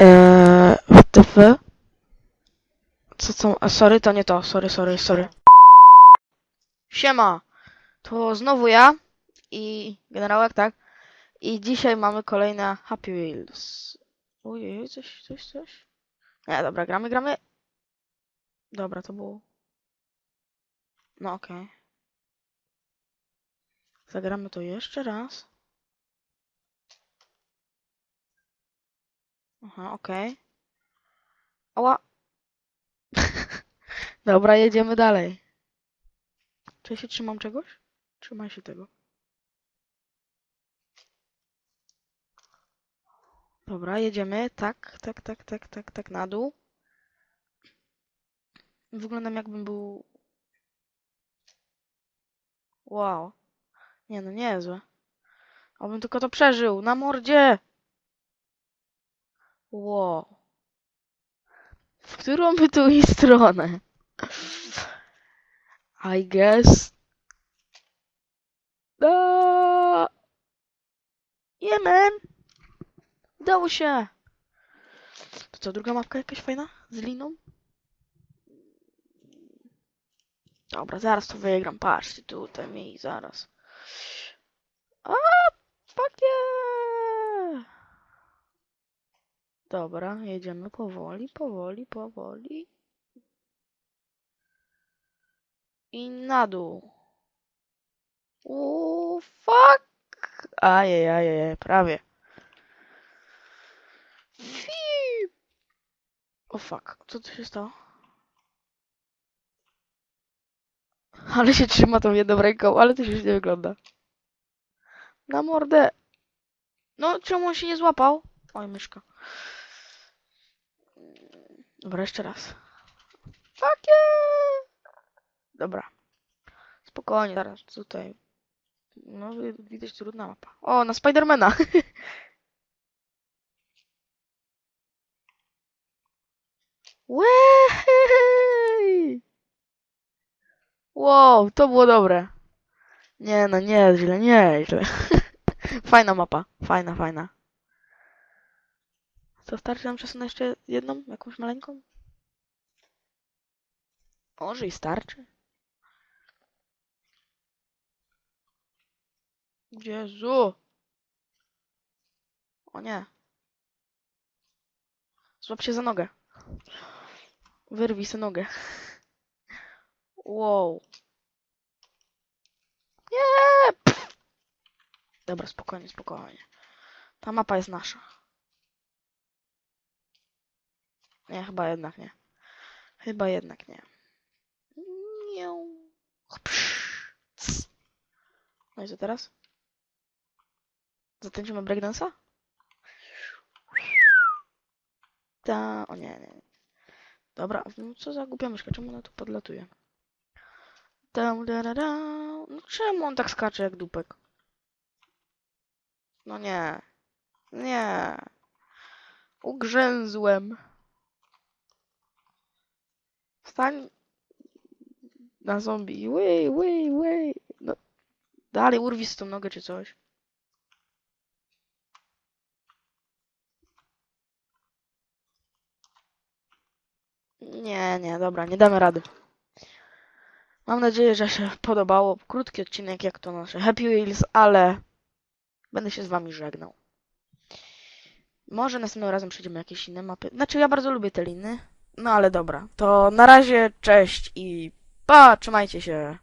Eee, WTF? Co, co, a sorry, to nie to, sorry, sorry, sorry. Siema, to znowu ja i generałek, tak? I dzisiaj mamy kolejne Happy Wheels. Ojej, coś, coś, coś. Nie, dobra, gramy, gramy. Dobra, to było. No okej. Zagramy to jeszcze raz. Aha, okej. Ała. Dobra, jedziemy dalej. Czy ja się trzymam czegoś? Trzymaj się tego. Dobra, jedziemy. Tak, tak, tak, tak, tak, tak, na dół. Wyglądam jakbym był... Wow. Nie no, niezłe. Obym tylko to przeżył. Na mordzie! Wow. W którą by tu i stronę? I guess. No. Yeah, man. Udało się. To co, druga mapka jakaś fajna? Z liną? Dobra, zaraz to wygram. Patrzcie tutaj mi, zaraz. A, fuck yeah. Dobra, jedziemy powoli, powoli, powoli. I na dół. Uuu, fuck! Ajajajaj, prawie. Fi! O fuck, co tu się stało? Ale się trzyma tą jedną ręką, ale to się źle wygląda. Na mordę. No, czemu on się nie złapał? Oj, myszka. Dobra, jeszcze raz. Yeah! Dobra. Spokojnie, zaraz tutaj. No, wi- widać trudna mapa. O, na Spidermana! Łeeeej! Wow, to było dobre. Nie no, nieźle, nieźle. Fajna mapa, fajna, fajna. Co, starczy nam czasu na jeszcze jedną, jakąś maleńką? Może i starczy. Jezu! O nie. Złap się za nogę. Wyrwij sobie nogę. Wow. Nie! Dobra, spokojnie, spokojnie. Ta mapa jest nasza. Nie, chyba jednak nie. Chyba jednak nie. No i co teraz? Zatańczymy breakdance'a? Ta... O nie, nie. Dobra, no co za głupia myszka, czemu ona tu podlatuje? Dam, da, da, da. No czemu on tak skacze jak dupek? No nie. Nie. Ugrzęzłem. Wstań na zombie. Wej, wej, wej. No. Dalej urwij z tą nogę czy coś. Nie, nie, dobra, nie damy rady. Mam nadzieję, że się podobało. Krótki odcinek jak to nasze Happy Wheels, ale będę się z wami żegnał. Może następnym razem przejdziemy jakieś inne mapy. Znaczy, ja bardzo lubię te liny. No ale dobra, to na razie, cześć i pa, trzymajcie się.